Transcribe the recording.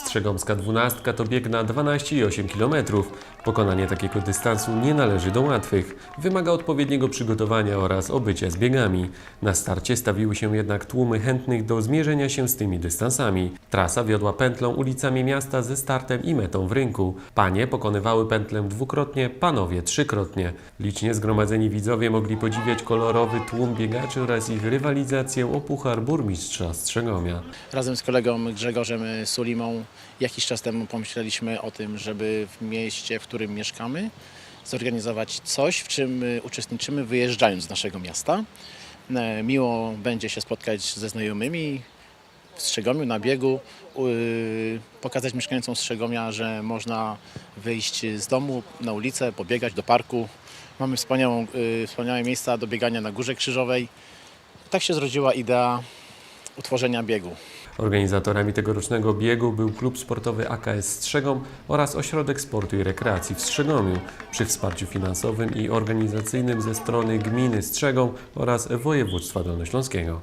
Strzegomska dwunastka to bieg na 12,8 km. Pokonanie takiego dystansu nie należy do łatwych. Wymaga odpowiedniego przygotowania oraz obycia z biegami. Na starcie stawiły się jednak tłumy chętnych do zmierzenia się z tymi dystansami. Trasa wiodła pętlą ulicami miasta ze startem i metą w rynku. Panie pokonywały pętlę dwukrotnie, panowie trzykrotnie. Licznie zgromadzeni widzowie mogli podziwiać kolorowy tłum biegaczy oraz ich rywalizację o puchar burmistrza Strzegomia. Razem z kolegą Grzegorzem Sulimą jakiś czas temu pomyśleliśmy o tym, żeby w mieście, w którym mieszkamy, zorganizować coś, w czym y, uczestniczymy wyjeżdżając z naszego miasta. E, Miło będzie się spotkać ze znajomymi w Strzegomiu na biegu, pokazać mieszkańcom Strzegomia, że można wyjść z domu na ulicę, pobiegać do parku. Mamy y, wspaniałe miejsca do biegania na Górze Krzyżowej. Tak się zrodziła idea utworzenia biegu. Organizatorami tegorocznego biegu był klub sportowy AKS Strzegom oraz Ośrodek Sportu i Rekreacji w Strzegomiu przy wsparciu finansowym i organizacyjnym ze strony gminy Strzegom oraz województwa dolnośląskiego.